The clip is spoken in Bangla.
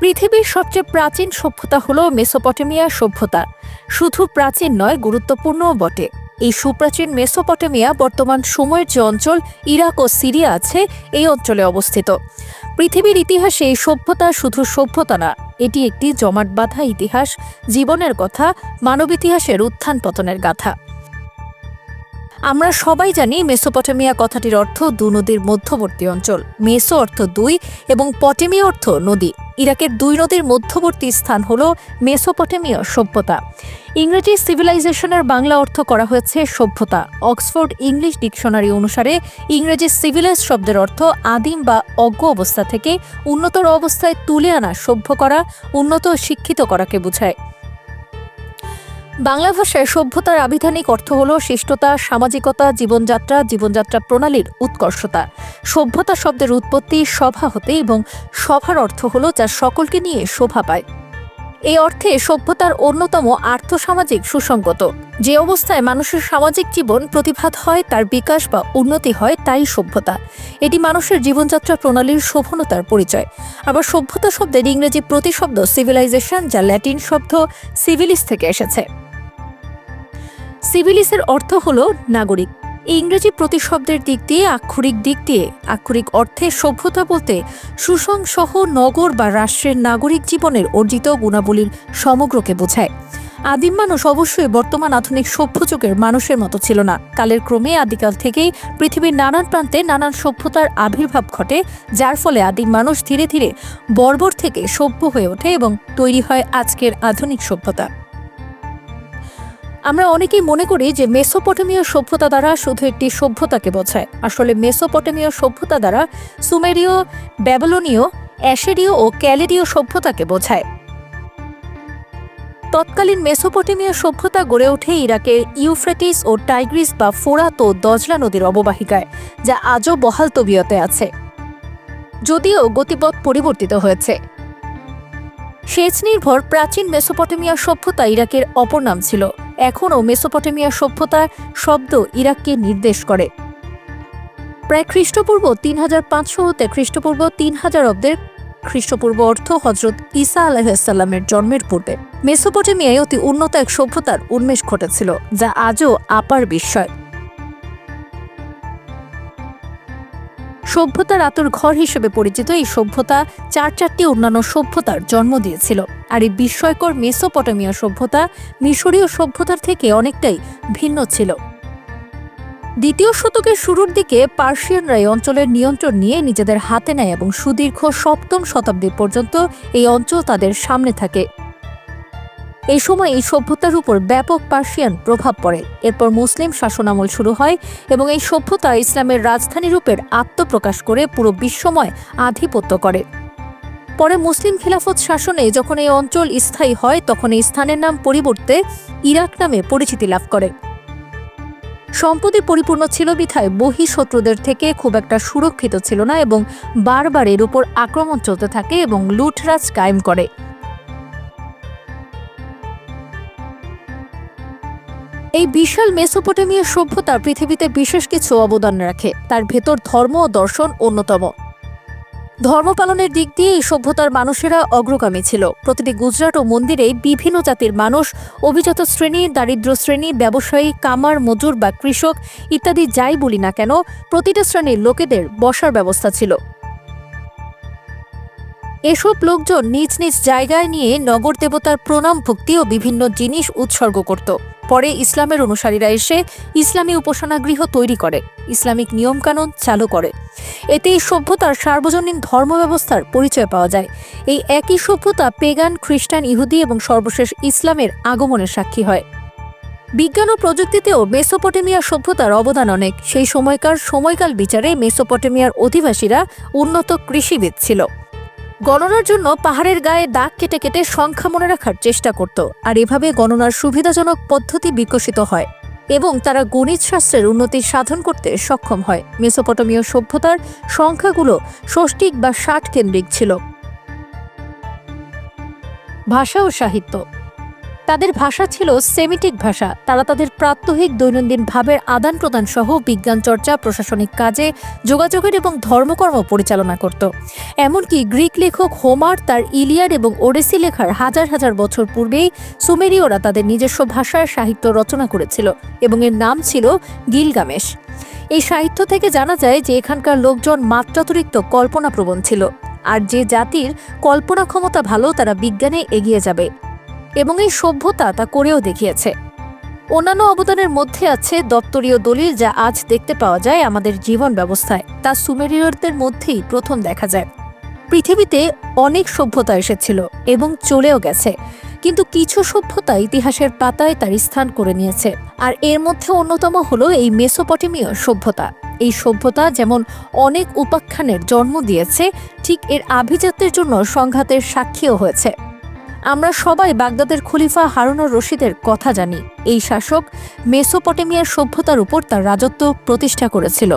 পৃথিবীর সবচেয়ে প্রাচীন সভ্যতা হল মেসোপটেমিয়া সভ্যতা। শুধু প্রাচীন নয়, গুরুত্বপূর্ণও বটে। এই সুপ্রাচীন মেসোপটেমিয়া বর্তমান সময়ের যে অঞ্চল ইরাক ও সিরিয়া আছে, এই অঞ্চলে অবস্থিত। পৃথিবীর ইতিহাসে এই সভ্যতা শুধু সভ্যতা না, এটি একটি জমাট বাঁধা ইতিহাস, জীবনের কথা, মানব ইতিহাসের উত্থান পতনের গাথা। আমরা সবাই জানি মেসোপটেমিয়া কথাটির অর্থ দু নদীর মধ্যবর্তী অঞ্চল। মেসো অর্থ দুই এবং পটেমিয়া অর্থ নদী। ইরাকের দুই নদীর মধ্যবর্তী স্থান হল মেসোপটেমীয় সভ্যতা। ইংরেজি সিভিলাইজেশনের বাংলা অর্থ করা হয়েছে সভ্যতা। অক্সফোর্ড ইংলিশ ডিকশনারি অনুসারে ইংরেজি সিভিলাইজ শব্দের অর্থ আদিম বা অজ্ঞ অবস্থা থেকে উন্নতর অবস্থায় তুলে আনা, সভ্য করা, উন্নত শিক্ষিত করাকে বোঝায়। বাংলা ভাষায় সভ্যতার আবিধানিক অর্থ হল শিষ্টতা, সামাজিকতা, জীবনযাত্রা জীবনযাত্রা প্রণালীর উৎকর্ষতা। সভ্যতা শব্দের উৎপত্তি সভা হতে এবং সভার অর্থ হল যা সকলকে নিয়ে শোভা পায়। এই অর্থে সভ্যতার অন্যতম আর্থসামাজিক সুসঙ্গত যে অবস্থায় মানুষের সামাজিক জীবন প্রতিভাত হয়, তার বিকাশ বা উন্নতি হয়, তাই সভ্যতা। এটি মানুষের জীবনযাত্রা প্রণালীর শোভনতার পরিচয়। আবার সভ্যতা শব্দের ইংরেজি প্রতিশব্দ সিভিলাইজেশন যা ল্যাটিন শব্দ সিভিলিস থেকে এসেছে। সিভিলিসের অর্থ হল নাগরিক। ইংরেজি প্রতিশব্দের দিক দিয়ে আক্ষরিক দিক দিয়ে, আক্ষরিক অর্থে সভ্যতা বলতে সুসংসহ নগর বা রাষ্ট্রের নাগরিক জীবনের অর্জিত গুণাবলীর সমগ্রকে বোঝায়। আদিম মানুষ অবশ্যই বর্তমান আধুনিক সভ্য যুগের মানুষের মতো ছিল না। কালের ক্রমে আদিকাল থেকেই পৃথিবীর নানান প্রান্তে নানান সভ্যতার আবির্ভাব ঘটে, যার ফলে আদিম মানুষ ধীরে ধীরে বর্বর থেকে সভ্য হয়ে ওঠে এবং তৈরি হয় আজকের আধুনিক সভ্যতা। আমরা অনেকেই মনে করি যে মেসোপটেমীয় সভ্যতা দ্বারা শুধু একটি সভ্যতাকে বোঝায়। আসলে মেসোপটেমীয় সভ্যতা দ্বারা সুমেরীয়, ব্যাবলনীয়, অ্যাশেরীয় ও ক্যালেরীয় সভ্যতাকে বোঝায়। তৎকালীন মেসোপটেমীয় সভ্যতা গড়ে ওঠে ইরাকের ইউফ্রেটিস ও টাইগ্রিস বা ফোরাত ও দজলা নদীর অববাহিকায়, যা আজও বহাল তবিয়তে আছে। যদিও গতিপথ পরিবর্তিত হয়েছে। সেচ নির্ভর প্রাচীন মেসোপটেমিয়া সভ্যতা ইরাকের অপর নাম ছিল এখনও মেসোপটেমিয়া সভ্যতার শব্দ ইরাককে নির্দেশ করে। প্রায় খ্রিস্টপূর্ব তিন হাজার পাঁচশো হতে খ্রিস্টপূর্ব তিন হাজার অব্দের খ্রিস্টপূর্ব অর্থ হজরত ঈসা আলাহিসাল্লামের জন্মের পূর্বে মেসোপটেমিয়ায় অতি উন্নত এক সভ্যতার উন্মেষ ঘটেছিল, যা আজও আপার বিস্ময়। সভ্যতার আতর ঘর হিসেবে পরিচিত এই সভ্যতা চার চারটি অন্যান্য সভ্যতার জন্ম দিয়েছিল। আর এই বিস্ময়কর মেসোপটেমীয় সভ্যতা মিশরীয় সভ্যতার থেকে অনেকটাই ভিন্ন ছিল। দ্বিতীয় শতকের শুরুর দিকে পার্সিয়ানরা এই অঞ্চলের নিয়ন্ত্রণ নিয়ে নিজেদের হাতে নেয় এবং সুদীর্ঘ সপ্তম শতাব্দী পর্যন্ত এই অঞ্চল তাদের সামনে থাকে। এই সময় এই সভ্যতার উপর ব্যাপক পার্সিয়ান প্রভাব পড়ে। এরপর মুসলিম শাসনামল শুরু হয় এবং এই সভ্যতা ইসলামের রাজধানী রূপের আত্মপ্রকাশ করে পুরো বিশ্বময় আধিপত্য করে। পরে মুসলিম খিলাফত শাসনে যখন এই অঞ্চল স্থায়ী হয়, তখন এই স্থানের নাম পরিবর্তে ইরাক নামে পরিচিতি লাভ করে। সম্পদে পরিপূর্ণ ছিল বিধায় বহি শত্রুদের থেকে খুব একটা সুরক্ষিত ছিল না এবং বারবার এর উপর আক্রমণ চলতে থাকে এবং লুটরাজ কায়েম করে। এই বিশাল মেসোপটেমীয় সভ্যতা পৃথিবীতে বিশেষ কিছু অবদান রাখে। তার ভেতর ধর্ম ও দর্শন অন্যতম। ধর্ম পালনের দিক দিয়ে এই সভ্যতার মানুষেরা অগ্রগামী ছিল। প্রতিটি গুজরাট ও মন্দিরে বিভিন্ন জাতির মানুষ, অভিজাত শ্রেণি, দারিদ্র শ্রেণি, ব্যবসায়ী, কামার, মজুর বা কৃষক ইত্যাদি যাই বলি না কেন, প্রতিটা শ্রেণির লোকেদের বসার ব্যবস্থা ছিল। এসব লোকজন নিজ নিজ জায়গায় নিয়ে নগর দেবতার প্রণাম ভক্তি ও বিভিন্ন জিনিস উৎসর্গ করত। পরে ইসলামের অনুসারীরা এসে ইসলামী উপাসনা গৃহ তৈরি করে, ইসলামিক নিয়মকানুন চালু করে। এতে এই সভ্যতার সার্বজনীন ধর্ম ব্যবস্থার পরিচয় পাওয়া যায়। এই একই সভ্যতা পেগান, খ্রিস্টান, ইহুদি এবং সর্বশেষ ইসলামের আগমনের সাক্ষী হয়। বিজ্ঞান ও প্রযুক্তিতেও মেসোপটেমিয়া সভ্যতার অবদান অনেক। সেই সময়কার সময়কাল বিচারে মেসোপটেমিয়ার অধিবাসীরা উন্নত কৃষিবিদ ছিল। গণনার জন্য পাহাড়ের গায়ে দাগ কেটে কেটে সংখ্যা মনে রাখার চেষ্টা করত। আর এভাবে গণনার সুবিধাজনক পদ্ধতি বিকশিত হয়। এবং তারা গণিত শাস্ত্রের উন্নতি সাধন করতে সক্ষম হয়। মেসোপটমীয় সভ্যতার সংখ্যাগুলো ষষ্ঠিক বা ষাট কেন্দ্রিক ছিল। ভাষা ও সাহিত্য তাদের ভাষা ছিল সেমিটিক ভাষা। তারা তাদের প্রাত্যহিক দৈনন্দিন ভাবের আদান প্রদান সহ বিজ্ঞান চর্চা, প্রশাসনিক কাজে যোগাযোগের এবং ধর্মকর্ম পরিচালনা করত। এমনকি গ্রিক লেখক হোমার, তার ইলিয়াড এবং ওডেসি লেখার হাজার হাজার বছর পূর্বেই সুমেরীয়রা তাদের নিজস্ব ভাষায় সাহিত্য রচনা করেছিল এবং এর নাম ছিল গিলগামেশ। এই সাহিত্য থেকে জানা যায় যে এখানকার লোকজন মাত্রাতিরিক্ত কল্পনাপ্রবণ ছিল। আর যে জাতির কল্পনা ক্ষমতা ভালো, তারা বিজ্ঞানে এগিয়ে যাবে। এবং এই সভ্যতা তা করেও দেখিয়েছে। অন্যান্য অবদানের মধ্যে আছে দপ্তরীয় দলিল যা আজ দেখতে পাওয়া যায় আমাদের জীবন ব্যবস্থায়। তা সুমেরীয়দের মধ্যেই প্রথম দেখা যায়। পৃথিবীতে অনেক সভ্যতা এসেছিল এবং চলেও গেছে, কিন্তু কিছু সভ্যতা ইতিহাসের পাতায় তার স্থান করে নিয়েছে। আর এর মধ্যে অন্যতম হলো এই মেসোপটেমীয় সভ্যতা। এই সভ্যতা যেমন অনেক উপাখ্যানের জন্ম দিয়েছে, ঠিক এর আভিজাত্যের জন্য সংঘাতের সাক্ষীও হয়েছে। আমরা সবাই বাগদাদের খলিফা হারুনুর রশিদের কথা জানি। এই শাসক মেসোপটেমিয়ার সভ্যতার উপর তার রাজত্ব প্রতিষ্ঠা করেছিল।